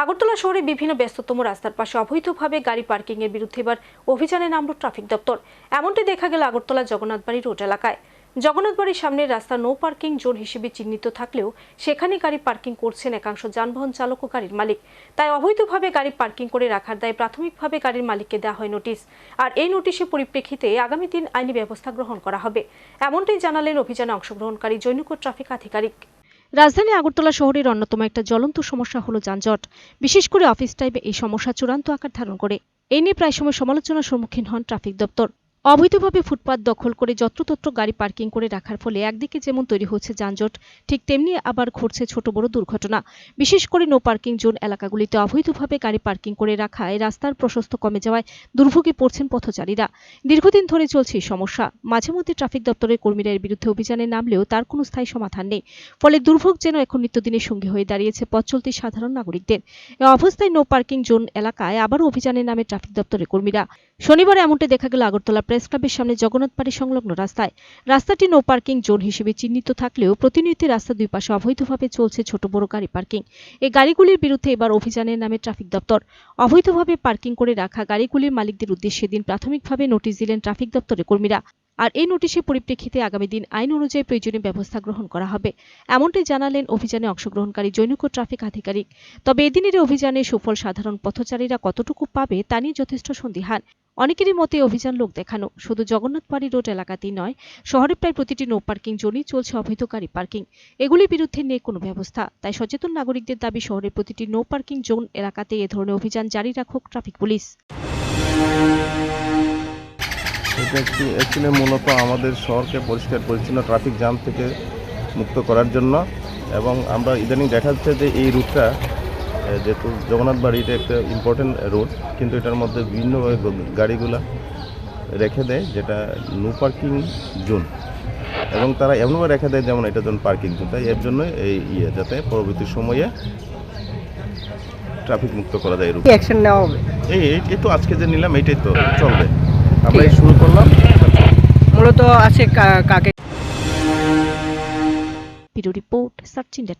আগরতলা শহরে বিভিন্ন ব্যস্ততম রাস্তার পাশে অবৈধভাবে গাড়ি পার্কিং এর বিরুদ্ধে এবার অভিযানে নামল ট্রাফিক দপ্তর। এমনটি দেখা গেল আগরতলা জগন্নাথবাড়ি রোড এলাকায়। জগন্নাথবাড়ির সামনের রাস্তা নো পার্কিং জোন হিসেবে চিহ্নিত থাকলেও সেখানে গাড়ি পার্কিং করছেন একাংশ যানবাহন চালক ও গাড়ির মালিক। তাই অবৈধভাবে গাড়ি পার্কিং করে রাখার দায় প্রাথমিকভাবে গাড়ির মালিককে দেওয়া হয় নোটিশ। আর এই নোটিশের পরিপ্রেক্ষিতে আগামী দিন আইনি ব্যবস্থা গ্রহণ করা হবে। এমনটাই জানালেন অভিযানে অংশগ্রহণকারী জৈনিক ট্রাফিক আধিকারিক। রাজধানী আগরতলা শহরের অন্যতম একটা জ্বলন্ত সমস্যা হলো যানজট। বিশেষ করে অফিস টাইমে এই সমস্যা চূড়ান্ত আকার ধারণ করে। এ নিয়ে প্রায় সময় সমালোচনার সম্মুখীন হন ট্রাফিক দপ্তর। অবৈধভাবে ফুটপাত দখল করে যত্রতত্র গাড়ি পার্কিং করে রাখার ফলে একদিকে যেমন তৈরি হচ্ছে যানজট, ঠিক তেমনি আবার ঘটছে ছোট বড় দুর্ঘটনা। বিশেষ করে নো পার্কিং জোন এলাকাগুলিতে অবৈধভাবে গাড়ি পার্কিং করে রাখায় রাস্তার প্রশস্ত কমে যাওয়ায় দুর্ভোগে পড়ছেন পথচারীরা। দীর্ঘদিন ধরে চলছে এই সমস্যা। মাঝে মধ্যে ট্রাফিক দপ্তরের কর্মীরা এর বিরুদ্ধে অভিযানে নামলেও তার কোনো স্থায়ী সমাধান নেই। ফলে দুর্ভোগ যেন এখন নিত্যদিনের সঙ্গী হয়ে দাঁড়িয়েছে পথ চলতি সাধারণ নাগরিকদের। এ অবস্থায় নো পার্কিং জোন এলাকায় আবারও অভিযানের নামে ট্রাফিক দপ্তরের কর্মীরা। শনিবার এমনটি দেখা গেল আগরতলা প্রেস ক্লাবের সামনে জগন্নাথপাড়ি সংলগ্ন রাস্তায়। রাস্তাটি নো পার্কিং জোন হিসেবে চিহ্নিত থাকলেও প্রতিনিয়ত রাস্তার দুই পাশে অবৈধভাবে চলছে ছোট বড় গাড়ি পার্কিং এই গাড়িগুলির বিরুদ্ধে এবার অভিযানের নামে ট্রাফিক দপ্তর। অবৈধভাবে পার্কিং করে রাখা গাড়িগুলির মালিকদের উদ্দেশ্যে দিন প্রাথমিকভাবে নোটিশ দিলেন ট্রাফিক দপ্তরের কর্মীরা। আর এই নোটিশের পরিপ্রেক্ষিতে আগামী দিন আইন অনুযায়ী প্রয়োজনীয় ব্যবস্থা গ্রহণ করা হবে। এমনটাই জানালেন অভিযানে অংশগ্রহণকারী জৈনিক ট্রাফিক আধিকারিক। তবে এদিনের অভিযানে সুফল সাধারণ পথচারীরা কতটুকু পাবে তা নিয়ে যথেষ্ট সন্দিহান। অনেকেরই মতে অভিযান লোক দেখানো। শুধু জগন্নাথবাড়ি রোড এলাকাতেই নয় শহরের প্রায় প্রতিটি নো পার্কিং জোনই চলছে অবৈধ গাড়ি পার্কিং এগুলির বিরুদ্ধে নেই কোনো ব্যবস্থা। তাই সচেতন নাগরিকদের দাবি শহরের প্রতিটি নো পার্কিং জোন এলাকাতে এ ধরনের অভিযান জারি রাখুক ট্রাফিক পুলিশ। অ্যাকচুয়ালি মূলত আমাদের শহরকে পরিষ্কার, পরিচ্ছন্ন ট্রাফিক জ্যাম থেকে মুক্ত করার জন্য। এবং আমরা ইদানিং দেখা যাচ্ছে যে এই রুটটা যেহেতু জগন্নাথ বাড়ি এটা একটা ইম্পর্টেন্ট রুট কিন্তু এটার মধ্যে বিভিন্নভাবে গাড়িগুলা রেখে দেয় যেটা নো পার্কিং জোন এবং তারা এমনভাবে রেখে দেয় যেমন এটা যেমন পার্কিং জোন তাই এর জন্য এই ইয়ে যাতে পরবর্তী সময়ে ট্রাফিক মুক্ত করা যায় রুট অ্যাকশন নেওয়া হবে? এই এই- তো আজকে যে নিলাম এইটাই তো চলবে। আমরা শুরু করলাম। মূলত আছে কাকে ব্যুরো রিপোর্ট সার্চ ইন্ডিয়া